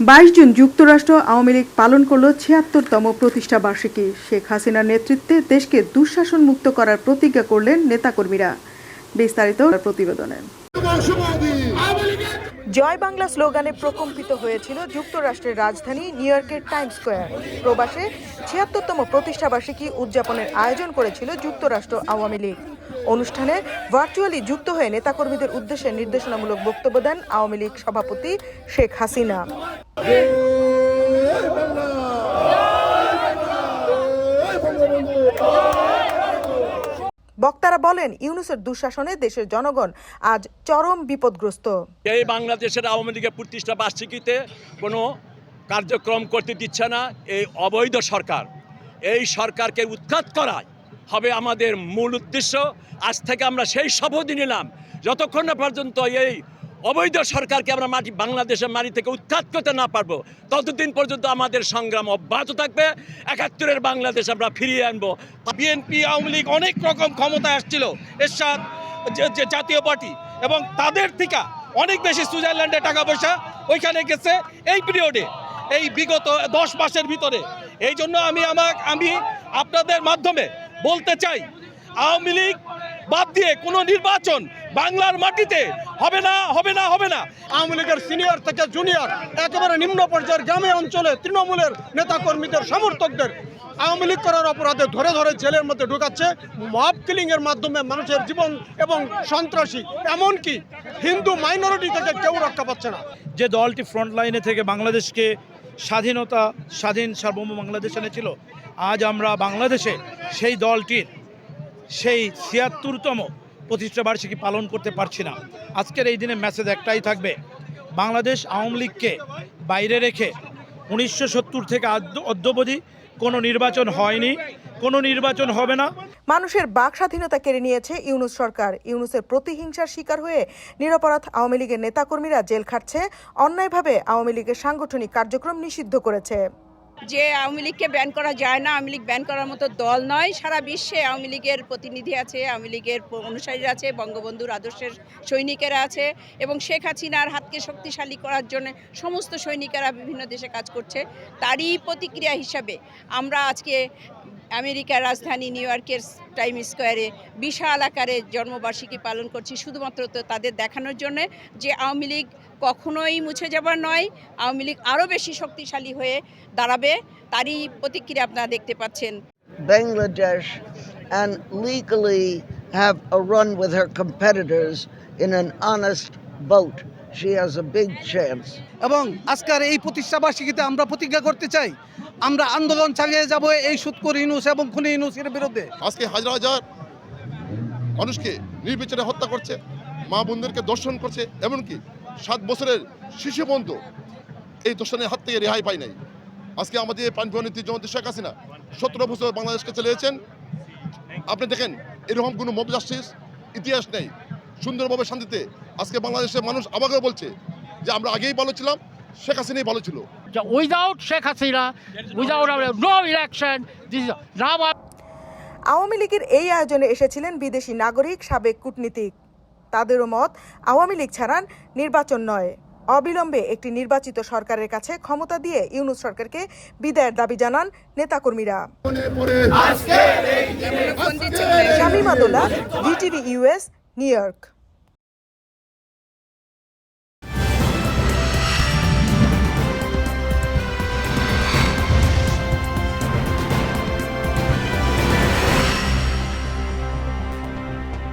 বাইশ জুন যুক্তরাষ্ট্র আওয়ামী লীগ পালন করল ছিয়াত্তরতম প্রতিষ্ঠা বার্ষিকী। শেখ হাসিনার নেতৃত্বে দেশকে দুঃশাসন মুক্ত করার প্রতিজ্ঞা করলেন নেতাকর্মীরা। বিস্তারিত প্রতিবেদনে। জয় বাংলা স্লোগানে প্রকম্পিত হয়েছিল যুক্তরাষ্ট্রের রাজধানী নিউ ইয়র্কের টাইম স্কোয়ার। প্রবাসে ছিয়াত্তরতম প্রতিষ্ঠাবার্ষিকী উদযাপনের আয়োজন করেছিল যুক্তরাষ্ট্র আওয়ামী লীগ। অনুষ্ঠানে ভার্চুয়ালি যুক্ত হয়ে নেতাকর্মীদের উদ্দেশ্যে নির্দেশনামূলক বক্তব্য দেন আওয়ামী লীগ সভাপতি শেখ হাসিনা। বক্তারা বলেন, ইউনুসের দুঃশাসনে দেশের জনগণ আজ চরম বিপদগ্রস্ত। এই বাংলাদেশের আওয়ামী লীগের প্রতিষ্ঠা বার্ষিকীতে কোনো কার্যক্রম করতে দিচ্ছে না এই অবৈধ সরকার। এই সরকারকে উৎখাত করায় হবে আমাদের মূল উদ্দেশ্য। আজ থেকে আমরা সেই শপথ নিলাম। যতক্ষণ না পর্যন্ত এই অবৈধ সরকারকে আমরা মাটি, বাংলাদেশের মাটি থেকে উৎখাত করতে না পারব। ততদিন পর্যন্ত আমাদের সংগ্রাম অব্যাহত থাকবে। একাত্তরের বাংলাদেশ আমরা ফিরিয়ে আনব। বিএনপি আওয়ামী লীগ অনেক রকম ক্ষমতায় আসছিল যে- যে জাতীয় পার্টি, এবং তাদের থেকে অনেক বেশি সুইজারল্যান্ডে টাকা পয়সা ওইখানে গেছে এই পিরিয়ডে এই বিগত দশ মাসের ভিতরে। এই জন্য আমি আমার আমি আপনাদের মাধ্যমে বলতে চাই, আওয়ামী লীগ বাদ দিয়ে কোনো নির্বাচন বাংলার মাটিতে হবে না হবে না হবে না। আওয়ামী লীগের সিনিয়র থেকে জুনিয়র একেবারে নিম্ন পর্যায়ের গ্রামে অঞ্চলে তৃণমূলের নেতাকর্মীদের সমর্থকদের আওয়ামী লীগ করার অপরাধে ধরে ধরে জেলের মধ্যে ঢুকাচ্ছে। মব কিলিং এর মাধ্যমে মানুষের জীবন এবং সন্ত্রাসী এমনকি হিন্দু মাইনরিটি থেকে কেউ রক্ষা পাচ্ছে না। যে দলটি ফ্রন্ট লাইনে থেকে বাংলাদেশকে স্বাধীনতা স্বাধীন সার্বভৌম বাংলাদেশ এনেছিল আজ আমরা বাংলাদেশে সেই দলটির সেই ছিয়াত্তরতম প্রতিষ্ঠা বার্ষিকী পালন করতে পারছি না। আজকের এই দিনে মেসেজ একটাই থাকবে, বাংলাদেশ আওয়ামী লীগকে বাইরে রেখে উনিশশো সত্তর থেকে অদ্যবধি কোনো নির্বাচন হয়নি, কোনো নির্বাচন হবে না। মানুষের বাক স্বাধীনতা কেড়ে নিয়েছে ইউনুস সরকার। ইউনুসের প্রতিহিংসার শিকার হয়ে নিরপরাধ আওয়ামী লীগের নেতাকর্মীরা জেল খাটছে, অন্যায়ভাবে আওয়ামী লীগের সাংগঠনিক কার্যক্রম নিষিদ্ধ করেছে। যে আওয়ামী লীগকে ব্যান করা যায় না, আওয়ামী লীগ ব্যান করার মতো দল নয়। সারা বিশ্বে আওয়ামী লীগের প্রতিনিধি আছে, আওয়ামী লীগের অনুসারীরা আছে, বঙ্গবন্ধুর আদর্শের সৈনিকেরা আছে এবং শেখ হাসিনার হাতকে শক্তিশালী করার জন্য সমস্ত সৈনিকেরা বিভিন্ন দেশে কাজ করছে। তারই প্রতিক্রিয়া হিসাবে আমরা আজকে আমেরিকার রাজধানী নিউ ইয়র্কের টাইম স্কোয়ারে বিশাল আকারে জন্মবার্ষিকী পালন করছি শুধুমাত্র তো তাদের দেখানোর জন্য যে আওয়ামী লীগ কখনোই মুছে যাবার নয় আওয়ামী লীগ আরও বেশি শক্তিশালী হয়ে দাঁড়াবে তারই প্রতিক্রিয়া আপনারা দেখতে পাচ্ছেন Bangladesh and legally have a run with her competitors in an honest vote. She has a big chance. এবং আজকের এই প্রতিষ্ঠা বার্ষিকীতে আমরা প্রতিজ্ঞা করতে চাই আমরা আন্দোলন চালিয়ে যাব এই সুৎকর ইনুস এবং খুনি ইনুসের বিরুদ্ধে। আজকে হাজার হাজার মানুষকে নির্বিচারে হত্যা করছে, মা বোনদেরকে দর্শন করছে, এমনকি সাত বছরের শিশু পর্যন্ত এই দর্শনের হাত থেকে রেহাই পায় নাই। আজকে আমাদের প্রাণপ্রণীতি জমতে শেখ হাসিনা সতেরো বছর বাংলাদেশকে চালিয়েছেন। আপনি দেখেন, এরকম কোনো মব জাস্টিস ইতিহাস নেই। সুন্দরভাবে শান্তিতে আজকে বাংলাদেশের মানুষ আবারও বলছে যে আমরা আগেই ভালো ছিলাম শেখ হাসিনাই ভালো ছিল। Sheikh Hasina, without no election, this is Awami লীগের এই আয়োজনে এসেছিলেন বিদেশি নাগরিক সাবেক কূটনীতিক। তাদেরও মত আওয়ামী লীগ ছাড়ান নির্বাচন নয়। অবিলম্বে একটি নির্বাচিত সরকারের কাছে ক্ষমতা দিয়ে ইউনুস সরকারকে বিদায়ের দাবি জানান নেতাকর্মীরা। Shamim Adola VTV US new York.